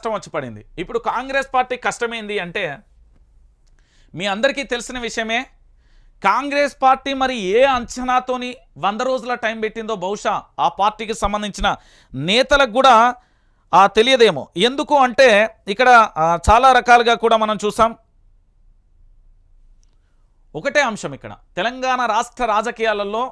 కష్టం వచ్చి పడింది. ఇప్పుడు కాంగ్రెస్ పార్టీ కష్టమైంది అంటే మీ అందరికీ తెలిసిన విషయమే కాంగ్రెస్ పార్టీ మరి ఏ అంచనాతోని వంద రోజుల టైం పెట్టిందో బహుశా ఆ పార్టీకి సంబంధించిన నేతలకు కూడా ఆ, తెలియదేమో. ఎందుకు అంటే ఇక్కడ చాలా రకాలుగా కూడా మనం చూసాం. ఒకటే అంశం ఇక్కడ. తెలంగాణ రాష్ట్ర రాజకీయాలలో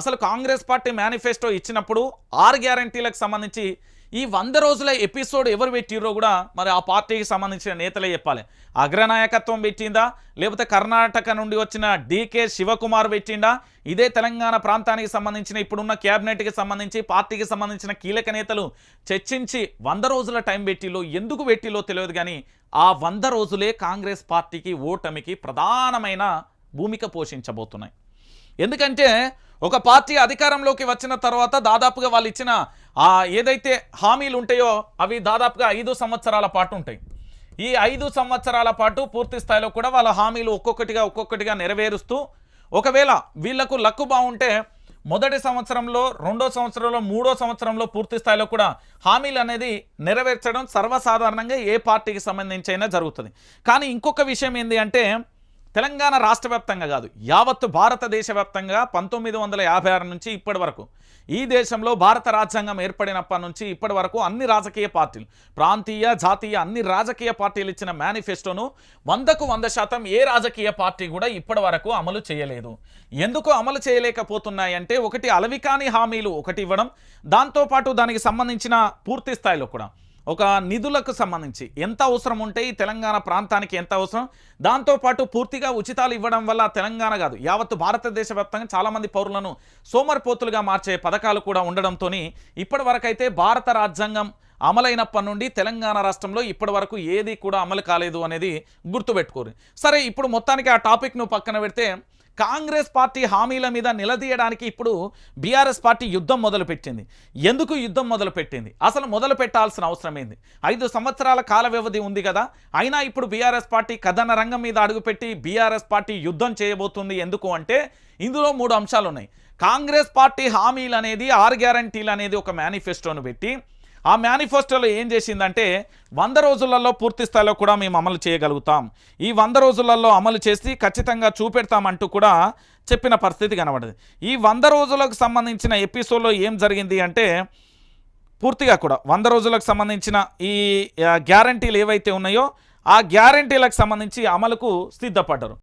అసలు కాంగ్రెస్ పార్టీ మేనిఫెస్టో ఇచ్చినప్పుడు ఆరు గ్యారంటీలకు సంబంధించి ఈ వంద రోజుల ఎపిసోడ్ ఎవరు పెట్టిరో కూడా మరి ఆ పార్టీకి సంబంధించిన నేతలే చెప్పాలి. అగ్రనాయకత్వం పెట్టిందా? లేకపోతే కర్ణాటక నుండి వచ్చిన డీకే శివకుమార్ పెట్టిండా? ఇదే తెలంగాణ ప్రాంతానికి సంబంధించిన ఇప్పుడున్న క్యాబినెట్కి సంబంధించి పార్టీకి సంబంధించిన కీలక నేతలు చర్చించి వంద రోజుల టైం పెట్టిలో ఎందుకు పెట్టిలో తెలియదు కానీ ఆ వంద రోజులే కాంగ్రెస్ పార్టీకి ఓటమికి ప్రధానమైన భూమిక పోషించబోతున్నాయి. ఎందుకంటే ఒక పార్టీ అధికారంలోకి వచ్చిన తర్వాత దాదాపుగా వాళ్ళు ఇచ్చిన ఆ ఏదైతే హామీలు ఉంటాయో అవి దాదాపుగా ఐదు సంవత్సరాల పాటు ఉంటాయి. ఈ ఐదు సంవత్సరాల పాటు పూర్తి స్థాయిలో కూడా వాళ్ళ హామీలు ఒక్కొక్కటిగా ఒక్కొక్కటిగా నెరవేరుస్తూ ఒకవేళ వీళ్ళకు లక్కు బాగుంటే మొదటి సంవత్సరంలో రెండో సంవత్సరంలో మూడో సంవత్సరంలో పూర్తి స్థాయిలో కూడా హామీలు అనేది నెరవేర్చడం సర్వసాధారణంగా ఏ పార్టీకి సంబంధించి అయినా జరుగుతుంది. కానీ ఇంకొక విషయం ఏంటి అంటే తెలంగాణ రాష్ట్ర వ్యాప్తంగా కాదు యావత్తు భారతదేశ వ్యాప్తంగా పంతొమ్మిది వందల యాభై ఆరు నుంచి ఇప్పటి వరకు ఈ దేశంలో భారత రాజ్యాంగం ఏర్పడినప్పటి నుంచి ఇప్పటి వరకు అన్ని రాజకీయ పార్టీలు ప్రాంతీయ జాతీయ అన్ని రాజకీయ పార్టీలు ఇచ్చిన మేనిఫెస్టోను వందకు వంద శాతం ఏ రాజకీయ పార్టీ కూడా ఇప్పటి వరకు అమలు చేయలేదు. ఎందుకు అమలు చేయలేకపోతున్నాయంటే ఒకటి అలవికాని హామీలు ఒకటి ఇవ్వడం దాంతోపాటు దానికి సంబంధించిన పూర్తి స్థాయిలో కూడా. ఒక నిధులకు సంబంధించి ఎంత అవసరం ఉంటే ఈ తెలంగాణ ప్రాంతానికి ఎంత అవసరం? దాంతోపాటు పూర్తిగా ఉచితాలు ఇవ్వడం వల్ల తెలంగాణ కాదు యావత్తు భారతదేశ వ్యాప్తంగా చాలామంది పౌరులను సోమరిపోతులుగా మార్చే పథకాలు కూడా ఉండడంతో ఇప్పటివరకైతే భారత రాజ్యాంగం అమలైనప్పటి నుండి తెలంగాణ రాష్ట్రంలో ఇప్పటి వరకు ఏది కూడా అమలు కాలేదు అనేది గుర్తుపెట్టుకోరు. సరే ఇప్పుడు మొత్తానికి ఆ టాపిక్ను పక్కన పెడితే కాంగ్రెస్ పార్టీ హామీల మీద నిలదీయడానికి ఇప్పుడు బీఆర్ఎస్ పార్టీ యుద్ధం మొదలుపెట్టింది. ఎందుకు యుద్ధం మొదలుపెట్టింది? అసలు మొదలు పెట్టాల్సిన అవసరం ఏంది? ఐదు సంవత్సరాల కాల వ్యవధి ఉంది కదా. అయినా ఇప్పుడు బీఆర్ఎస్ పార్టీ కథన రంగం మీద అడుగుపెట్టి బీఆర్ఎస్ పార్టీ యుద్ధం చేయబోతుంది ఎందుకు అంటే ఇందులో మూడు అంశాలు ఉన్నాయి కాంగ్రెస్ పార్టీ హామీలు అనేది ఆర్ గ్యారంటీలు అనేది ఒక మేనిఫెస్టోను పెట్టి ఆ మేనిఫెస్టోలో ఏం చేసిందంటే వంద రోజులలో పూర్తి స్థాయిలో కూడా మేము అమలు చేయగలుగుతాం. ఈ వంద రోజులలో అమలు చేసి ఖచ్చితంగా చూపెడతామంటూ కూడా చెప్పిన పరిస్థితి కనబడింది. ఈ వంద రోజులకు సంబంధించిన ఎపిసోడ్లో ఏం జరిగింది అంటే పూర్తిగా కూడా వంద రోజులకు సంబంధించిన ఈ గ్యారంటీలు ఏవైతే ఉన్నాయో ఆ గ్యారంటీలకు సంబంధించి అమలుకు సిద్ధపడ్డారు.